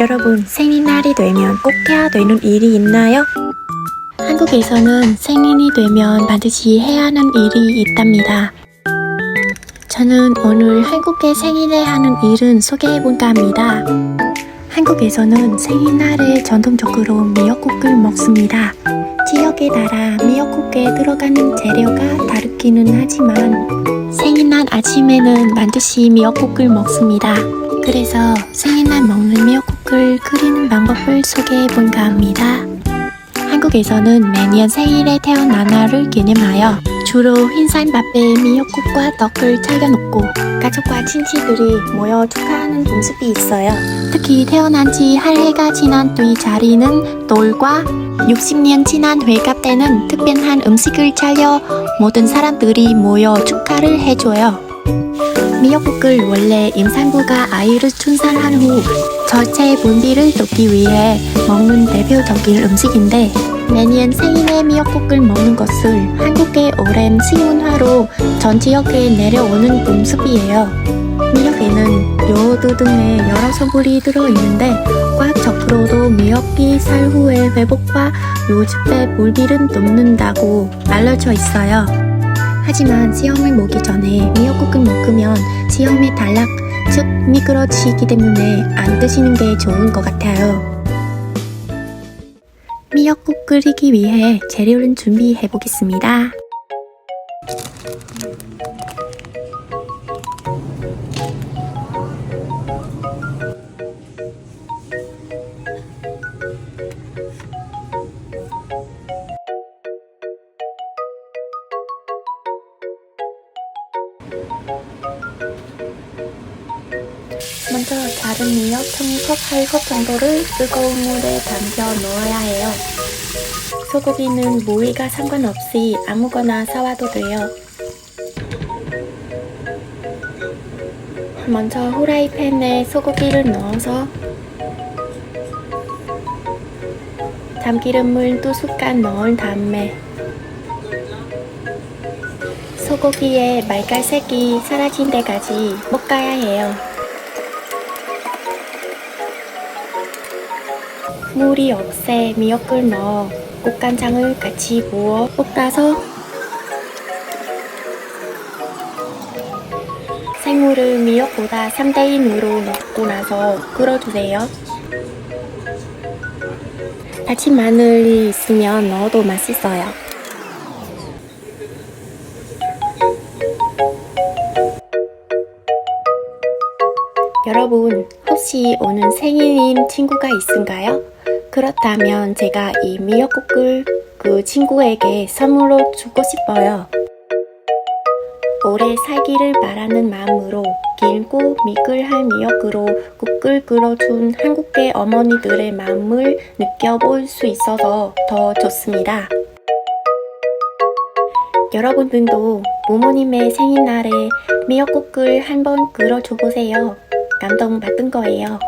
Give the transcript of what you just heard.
여러분, 생일날이 되면 꼭 해야 되는 일이 있나요? 한국에서는 생일이 되면 반드시 해야 하는 일이 있답니다. 저는 오늘 한국의 생일에 하는 일은 소개해 볼까 합니다. 한국에서는 생일날에 전통적으로 미역국을 먹습니다. 지역에 따라 미역국에 들어가는 재료가 다르기는 하지만 생일날 아침에는 반드시 미역국을 먹습니다. 그래서 생일날 먹는 미역국을 끓이는 방법을 소개해 볼까 합니다. 한국에서는 매년 생일에 태어난 날을 기념하여 주로 흰쌀 밥에 미역국과 떡을 차려놓고 가족과 친지들이 모여 축하하는风습이 있어요. 특히 태어난 지 한 해가 지난 뒤 자리는 돌과 60년 지난 회갑 때는 특별한 음식을 차려 모든 사람들이 모여 축하를 해줘요. 미역국을 원래 임산부가 아이를 출산한 후 절체 분비를 돕기 위해 먹는 대표적인 음식인데 매년 생일에 미역국을 먹는 것을 한국의 오랜 식문화로 전 지역에 내려오는 음습이에요. 미역에는 요오드 등의 여러 성분이 들어있는데 과학적으로도 미역이 살 후의 회복과 요집의 물비를 돕는다고 알려져 있어요. 하지만 시험을 보기 전에 미역국을 먹으면 시험의 단락, 즉 미끄러지기 때문에 안 드시는 게 좋은 것 같아요. 미역국 끓이기 위해 재료를 준비해 보겠습니다. 먼저 자른 미역 한 컵, 한컵 정도를 뜨거운 물에 담겨 넣어야 해요. 소고기는 모이가 상관없이 아무거나 사와도 돼요. 먼저 후라이팬에 소고기를 넣어서 참기름을 두 숟갈 넣은 다음에 소고기의 말갈색이 사라진 데까지 볶아야 해요. 물이 없애 미역을 넣어 국간장을 같이 부어 볶아서 생물을 미역보다 3대1으로 넣고 나서 끓여주세요. 다진 마늘이 있으면 넣어도 맛있어요. 여러분, 혹시 오는 생일인 친구가 있은가요? 그렇다면 제가 이 미역국을 그 친구에게 선물로 주고 싶어요. 오래 살기를 바라는 마음으로 길고 미끌한 미역으로 국을 끓여준 한국의 어머니들의 마음을 느껴볼 수 있어서 더 좋습니다. 여러분들도 부모님의 생일날에 미역국을 한번 끓여줘 보세요. 감동 받은 거예요.